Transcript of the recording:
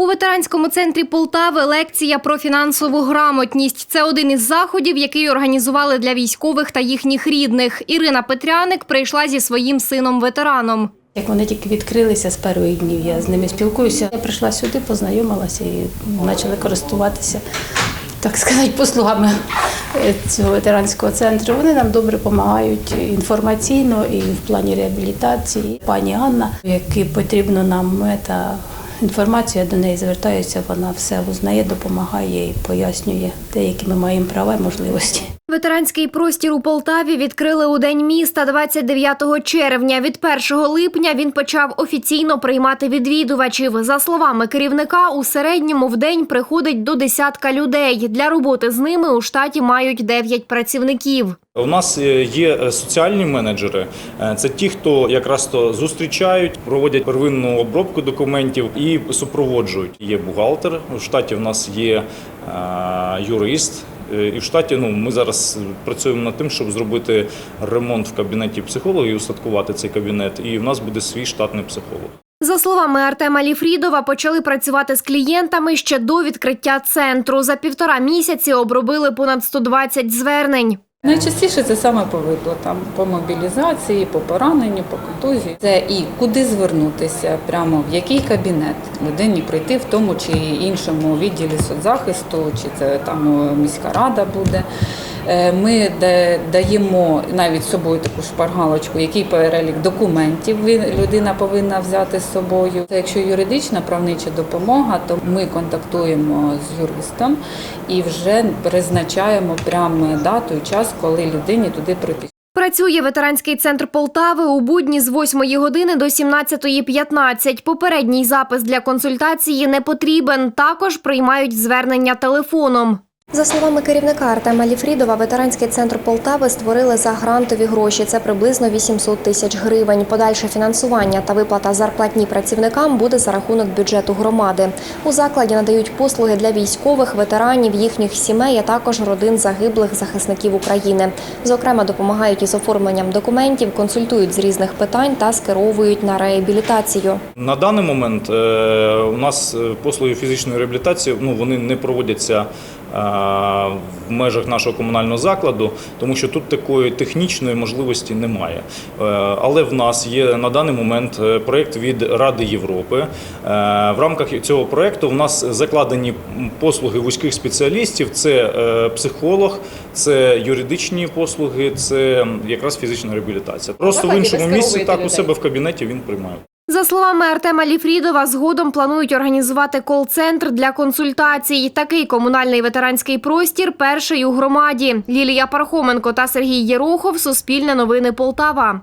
У ветеранському центрі Полтави лекція про фінансову грамотність. Це один із заходів, який організували для військових та їхніх рідних. Ірина Петряник прийшла зі своїм сином-ветераном. Як вони тільки відкрилися з перших днів, я з ними спілкуюся. Я прийшла сюди, познайомилася і почали користуватися, так сказати, послугами е, цього ветеранського центру. Вони нам добре допомагають інформаційно і в плані реабілітації. Пані Анна, якій потрібно нам ета, інформацію, я до неї звертаюся, вона все узнає, допомагає і пояснює деякі ми маємо права і можливості. Ветеранський простір у Полтаві відкрили у День міста 29 червня. Від 1 липня він почав офіційно приймати відвідувачів. За словами керівника, у середньому в день приходить до десятка людей. Для роботи з ними у штаті мають 9 працівників. У нас е, є е, соціальні менеджери. Е, Це ті, хто якраз то зустрічають, проводять первинну обробку документів і супроводжують. Є бухгалтер. В штаті в нас є юрист. Е, І в штаті ну ми зараз працюємо над тим, щоб зробити ремонт в кабінеті психолога і устаткувати цей кабінет. І в нас буде свій штатний психолог. За словами Артема Ліфрідова, почали працювати з клієнтами ще до відкриття центру. За півтора місяці обробили понад 120 звернень. Найчастіше це саме по виплатам, по мобілізації, по пораненню, по контузії. Це і куди звернутися, прямо в який кабінет людині прийти в тому чи іншому відділі соцзахисту, чи це там міська рада буде. Е, Ми да- даємо навіть собою таку шпаргалочку, який перелік документів людина повинна взяти з собою. Якщо юридична правнича допомога, то ми контактуємо з юристом і вже призначаємо прямо дату і час, коли людині туди прийти. Працює ветеранський центр Полтави у будні з 8 години до 17.15. Попередній запис для консультації не потрібен. Також приймають звернення телефоном. За словами керівника Артема Ліфрідова, ветеранський центр Полтави створили за грантові гроші. Це приблизно 800 тисяч гривень. Подальше фінансування та виплата зарплатні працівникам буде за рахунок бюджету громади. У закладі надають послуги для військових, ветеранів, їхніх сімей, а також родин загиблих захисників України. Зокрема, допомагають із оформленням документів, консультують з різних питань та скеровують на реабілітацію. На даний момент е, у нас е, послуги фізичної реабілітації ну, вони не проводяться в межах нашого комунального закладу, тому що тут такої технічної можливості немає. Е, Але в нас є на даний момент е, проєкт від Ради Європи. Е, В рамках цього проєкту в нас закладені послуги вузьких спеціалістів: це е, психолог, це юридичні послуги, це якраз фізична реабілітація. Просто в іншому місці так у себе в кабінеті він приймає. За словами Артема Ліфрідова, згодом планують організувати кол-центр для консультацій. Такий комунальний ветеранський простір перший у громаді. Лілія Пархоменко та Сергій Єрохов. Суспільне новини Полтава.